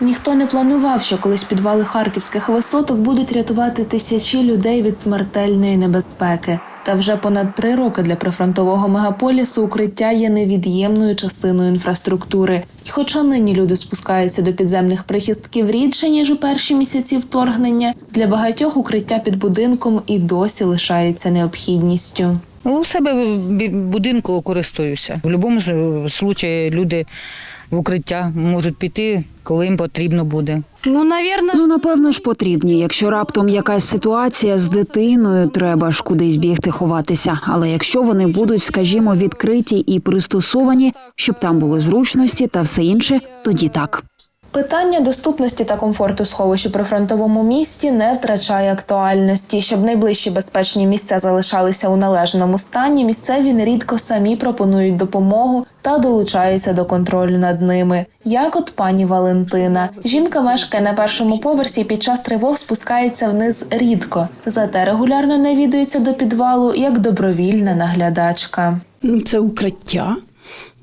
Ніхто не планував, що колись підвали харківських висоток будуть рятувати тисячі людей від смертельної небезпеки. Та вже понад три роки для прифронтового мегаполісу укриття є невід'ємною частиною інфраструктури. І хоча нині люди спускаються до підземних прихистків рідше ніж у перші місяці вторгнення, для багатьох укриття під будинком і досі лишається необхідністю. У себе в будинку користуюся. В будь-якому випадку люди в укриття можуть піти, коли їм потрібно буде. Ну, наверное, Ну, напевно ж, потрібні. Якщо раптом якась ситуація з дитиною, треба ж кудись бігти ховатися. Але якщо вони будуть, скажімо, відкриті і пристосовані, щоб там були зручності та все інше, тоді так. Питання доступності та комфорту сховищ у прифронтовому місті не втрачає актуальності. Щоб найближчі безпечні місця залишалися у належному стані, місцеві нерідко самі пропонують допомогу та долучаються до контролю над ними. Як от пані Валентина. Жінка мешкає на першому поверсі під час тривог спускається вниз рідко, зате регулярно навідується до підвалу як добровільна наглядачка. Ну, це укриття.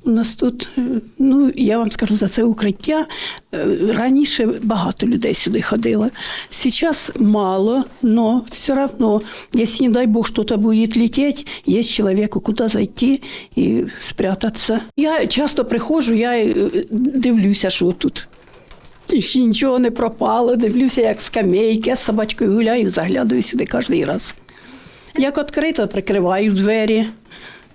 У нас тут, е, ну я вам скажу за це укриття. е, Раніше багато людей сюди ходило. Сейчас мало, но все равно, если, не дай бог, что-то будет лететь, есть человеку, куда зайти і спрятаться. Я часто приходжу, я е, дивлюся, що тут. Ще нічого не пропало, дивлюся, як скамейки, я з собачкою гуляю, заглядаю сюди кожен раз. Як відкрито, прикриваю двері.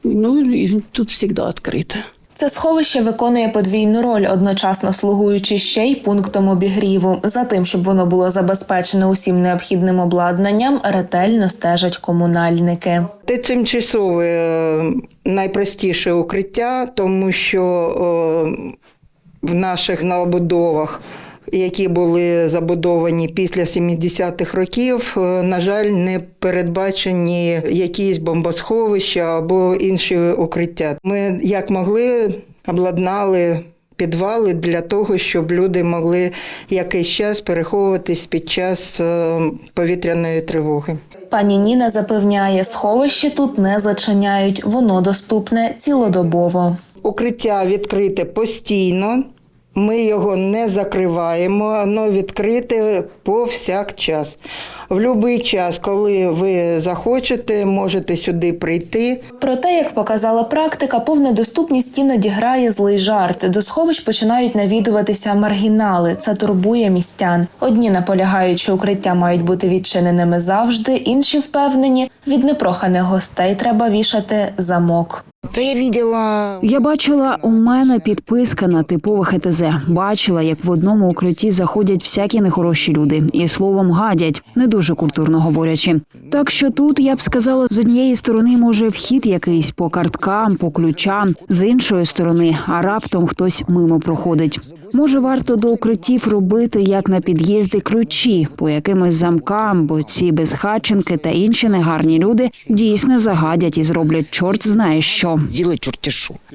Ну, і тут завжди відкрито. Це сховище виконує подвійну роль, одночасно слугуючи ще й пунктом обігріву. За тим, щоб воно було забезпечене усім необхідним обладнанням, ретельно стежать комунальники. Це тимчасове е, найпростіше укриття, тому що е, в наших новобудовах, які були забудовані після 70-х років, е, на жаль, не передбачені якісь бомбосховища або інші укриття. Ми як могли обладнали. Підвали для того, щоб люди могли якийсь час переховуватись під час е, повітряної тривоги. Пані Ніна запевняє, сховище тут не зачиняють, воно доступне цілодобово. Укриття відкрите постійно. Ми його не закриваємо, воно відкрите повсякчас. В будь-який час, коли ви захочете, можете сюди прийти. Проте, як показала практика, повна доступність іноді грає злий жарт. До сховищ починають навідуватися маргінали. Це турбує містян. Одні наполягають, що укриття мають бути відчиненими завжди, інші впевнені, від непроханих гостей треба вішати замок. Я бачила Я бачила у мене підписка на типове ХТЗ. Бачила, як в одному укритті заходять всякі нехороші люди і словом гадять, не дуже культурно говорячи. Так що тут я б сказала, з однієї сторони може вхід якийсь по карткам, по ключам, з іншої сторони, а раптом хтось мимо проходить. Може, варто до укриттів робити як на під'їзди ключі по якимось замкам, бо ці безхатченки та інші негарні люди дійсно загадять і зроблять чорт знає що.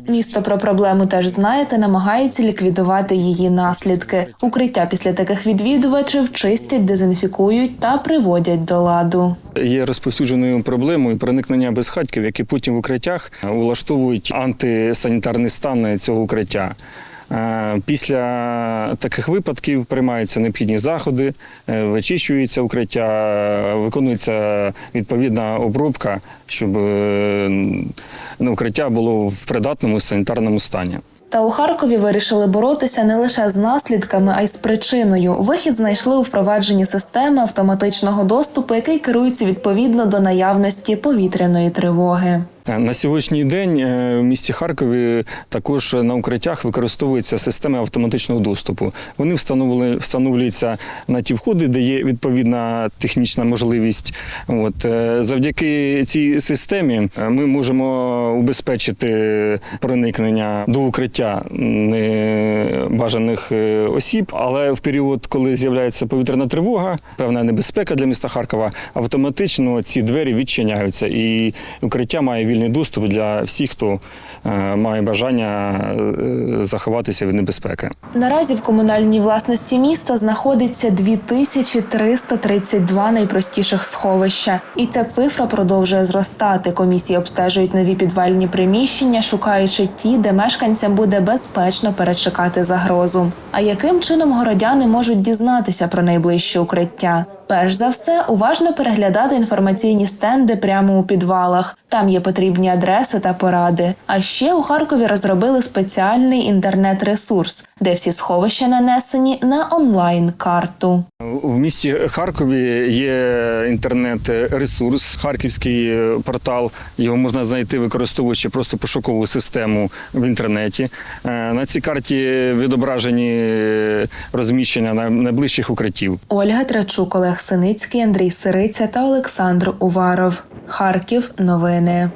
Місто про проблему теж знає та намагається ліквідувати її наслідки. Укриття після таких відвідувачів чистять, дезінфікують та приводять до ладу. Є розповсюдженою проблемою проникнення безхатьків, які потім в укриттях влаштовують антисанітарний стан цього укриття. Е, Після таких випадків приймаються необхідні заходи, е, вичищується укриття, виконується відповідна обробка, щоб е, ну, укриття було в придатному санітарному стані. Та у Харкові вирішили боротися не лише з наслідками, а й з причиною. Вихід знайшли у впровадженні системи автоматичного доступу, який керується відповідно до наявності повітряної тривоги. Е, На сьогоднішній день е, в місті Харкові також на укриттях використовуються системи автоматичного доступу. Вони встановлюються на ті входи, де є відповідна технічна можливість. От е, завдяки цій системі ми можемо убезпечити проникнення до укриття е, осіб. Але в період, коли з'являється повітряна тривога, певна небезпека для міста Харкова, автоматично ці двері відчиняються, і укриття має вільний доступ для всіх, хто е, має бажання е, заховатися від небезпеки. Наразі в комунальній власності міста знаходиться 2332 найпростіших сховища, і ця цифра продовжує зростати. Комісії обстежують нові підвальні приміщення, шукаючи ті, де мешканцям буде безпечно перечекати загрозу. А яким чином городяни можуть дізнатися про найближче укриття? Перш за все, уважно переглядати інформаційні стенди прямо у підвалах. Там є потрібні адреси та поради. А ще у Харкові розробили спеціальний інтернет-ресурс, де всі сховища нанесені на онлайн-карту. В місті Харкові є інтернет-ресурс, харківський е, портал. Його можна знайти, використовуючи просто пошукову систему в інтернеті. Е, На цій карті відображені розміщення на найближчих укриттів. Ольга Трачук, Олег Синицький, Андрій Сириця та Олександр Уваров. Харків. Новини.